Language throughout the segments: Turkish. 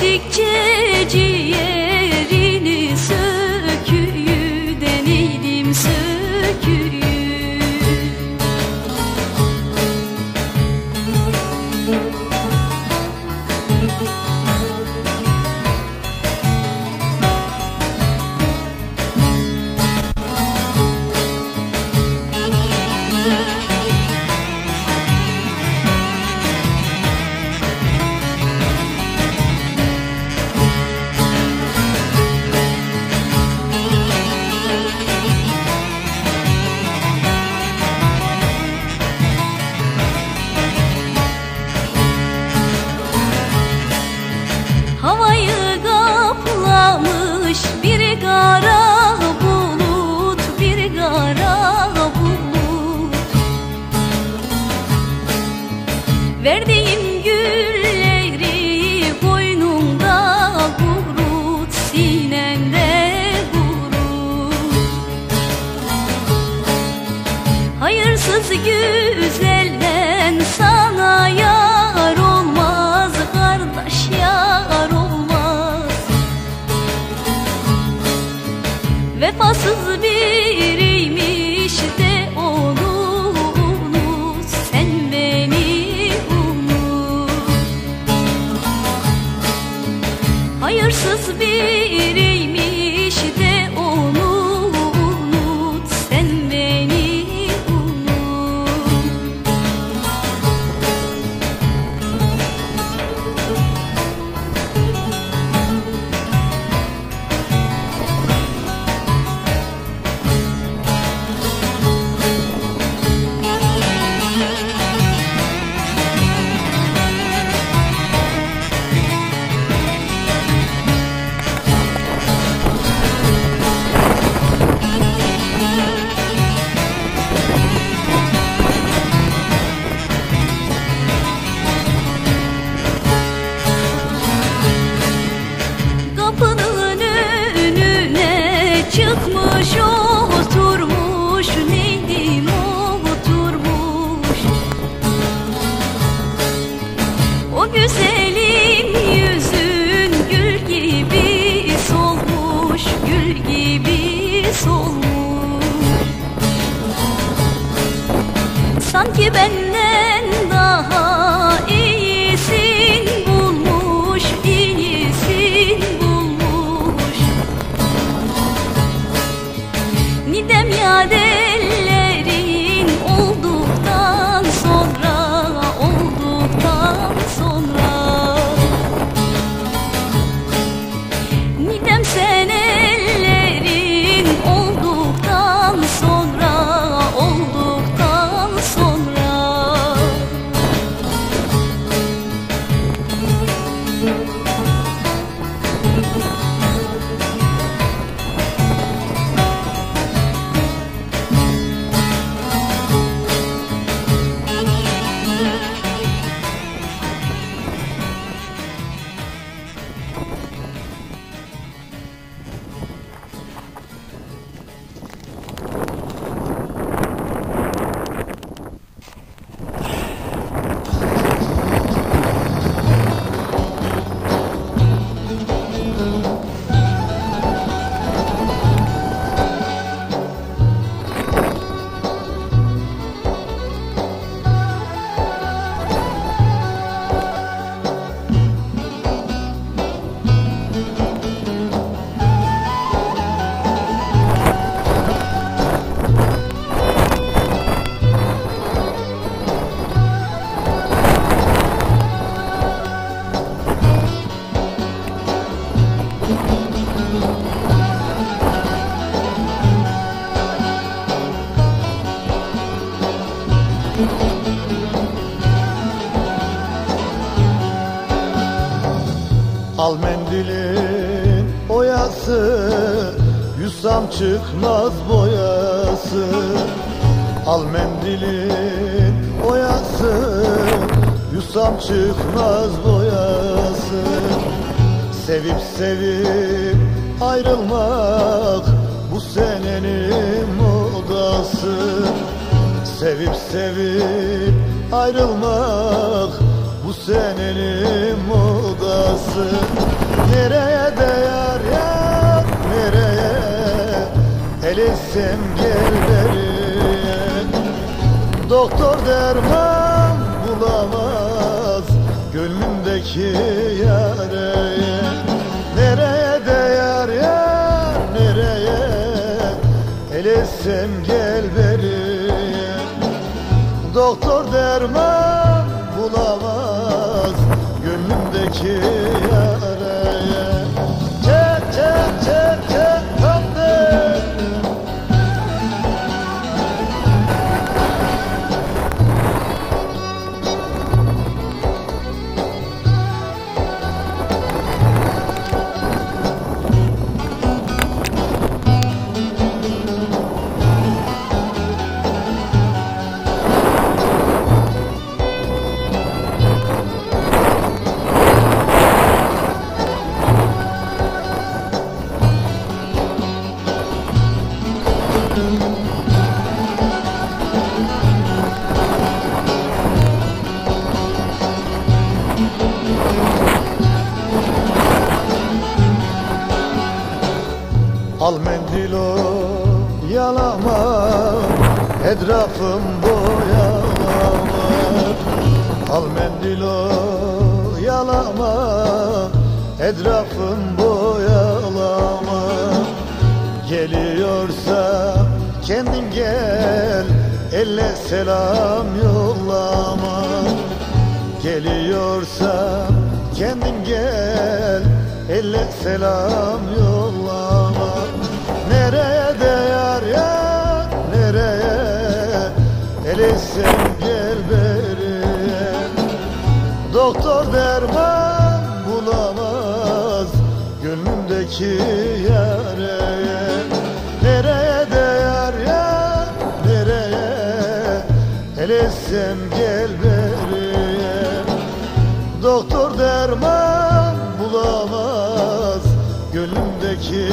gittikçe ciğerini söyle Hayırsız güzelim yüzün gül gibi solmuş Gül gibi solmuş. Sanki benden Al mendilin oyası Yussam çıkmaz boyası. Al mendilin oyası Yussam çıkmaz boyası. Sevip sevip ayrılmak Bu senenin modası. Sevip sevip ayrılmak Bu senenin modası Nereye değer yar nereye? El etsem gel beriye Doktor derman bulamaz Gönlümdeki yareye. Nereye değer yar nereye? El etsem gel beriye Doktor derman bulamaz Gönlümdeki yaraya Al mendil o yalama Etrafım boyama. Al mendil o yalama Etrafım boyalama Geliyorsa kendin gel Elle selam yollama. Geliyorsa kendin gel Elle selam yollama. Hele sen gel beriye. Doktor derman bulamaz Gönlümdeki yareye. Nereye değer ya nereye? Hele sen gel beriye. Doktor derman bulamaz Gönlümdeki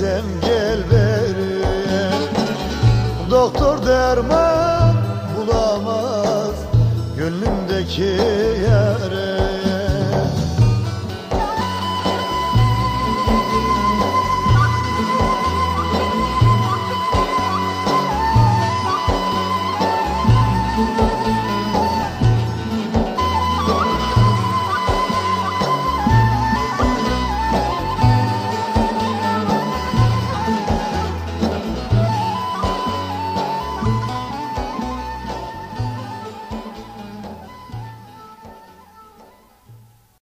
desem gel beri. Doktor derman bulamaz gönlümdeki yare.